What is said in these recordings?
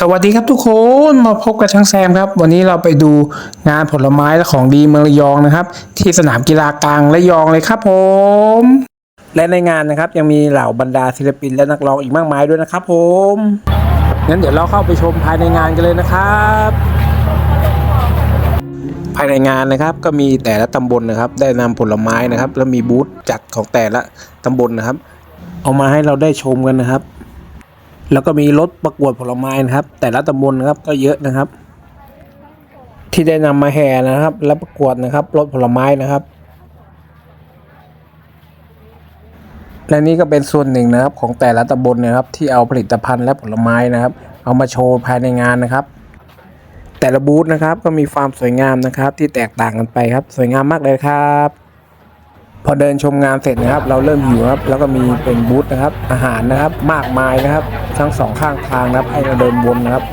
สวัสดีครับทุกคนมาพบกับช่างแซมครับ วันนี้เราไปดูงานผลไม้และของดีเมืองระยองนะครับ ที่สนามกีฬากลางระยองเลยครับผม และในงานนะครับยังมีเหล่าบรรดาศิลปินและนักร้องอีกมากมายด้วยนะครับผมงั้นเดี๋ยวเราเข้าไปชมภายในงานกันเลยนะครับ ภายในงานนะครับก็มีแต่ละตำบลนะครับ ได้นำผลไม้นะครับ แล้วมีบูธจัดของแต่ละตำบลนะครับ เอามาให้เราได้ชมกันนะครับ แล้วก็มีรถประกวดผลไม้นะครับ แต่ละตำบลนะครับก็เยอะนะครับ ที่ได้นำมาแห่นะครับ และประกวดนะครับรถผลไม้นะครับ และนี่ก็เป็นส่วนหนึ่งนะครับของแต่ละตำบลนะครับ ที่เอาผลิตภัณฑ์และผลไม้นะครับ เอามาโชว์ภายในงานนะครับ แต่ละบูธนะครับก็มีความสวยงามนะครับ ที่แตกต่างกันไปครับ สวยงามมากเลยครับ พอเดินชมงานเสร็จนะครับ เราเริ่มหิวครับ แล้วก็มีเป็นบูธนะครับ อาหารนะครับ มากมายนะครับ ทั้งสองข้างทางนะครับ ให้เราเดินวนนะครับ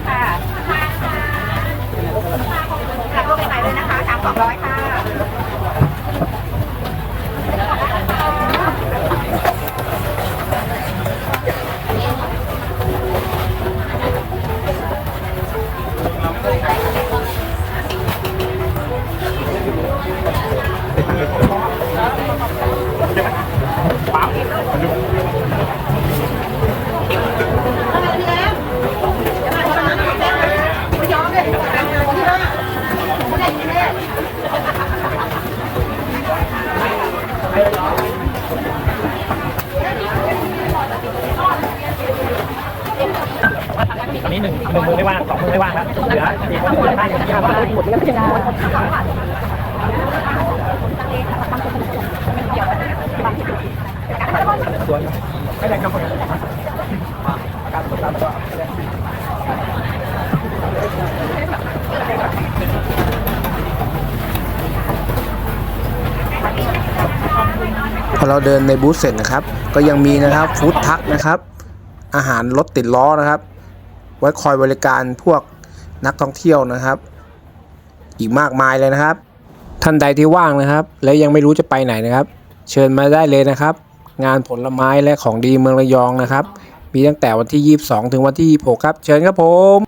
ตอนนี้หนึ่งหนึ่งมือไม่ว่างสองมือไม่ว่างแล้วเหลือสี่คนเหลือได้อย่างเดียวว่าหมดแล้วไม่ได้ครับการตรวจสอบพอเราเดินในบูธเสร็จนะครับ ก็ยังมีนะครับฟู้ดทักนะครับ อาหารรถติดล้อนะครับ ไว้คอยบริการพวกนักท่องเที่ยวนะครับ อีกมากมายเลยนะครับ ท่านใดที่ว่างนะครับ และยังไม่รู้จะไปไหนนะครับ เชิญมาได้เลยนะครับ งานผลไม้และของดีเมืองระยองนะครับ มีตั้งแต่วันที่ 22 ถึงวันที่ 26 ครับ เชิญครับผม